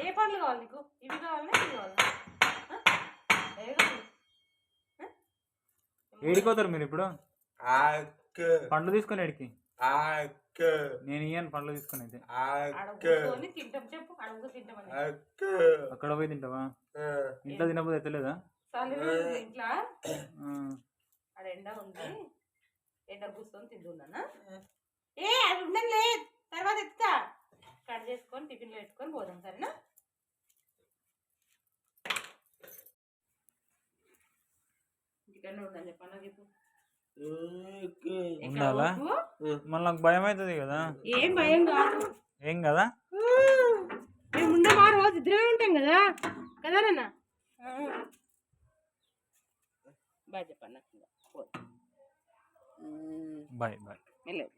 ఏ పండ్లు కావాలి నీకు? ఇవి కావాలా ఇవి కావాలా ఆ? ఏ కావాలి ఆ? ఏడిపోతారు మీరు ఇప్పుడు? పండ్లు తీసుకొని ఏడికి. ఆకు. నేను ఇయ్యను పండ్లు తీసుకొని అయితే. తింటాం చెప్పు అక్కడ పోయి తింటావా? ఇంట్లో తినకపోతే ఎత్తలేదా సరే ఇంట్లో. ఆడ ఎండ ఉంది. ఎండ కూర్చొని తింటున్నానా? ఏ అది ఉండలే తర్వాత ఎత్తా కట్ చేసుకొని టిఫిన్లో పెట్టుకొని పోదాం సరేనా? ఇంటికన్నా ఉండాలి? చెప్పు? మళ్ళీ నాకు భయం అవుతుంది కదా. ఏం భయం కాదు. ఏం కదా? మేము ఉండమా రోజు ఇద్దరే ఉంటాం కదా. కదా నాన్న? బాయ్ చెప్పండి బాయ్ బాయ్. మెల్లగా.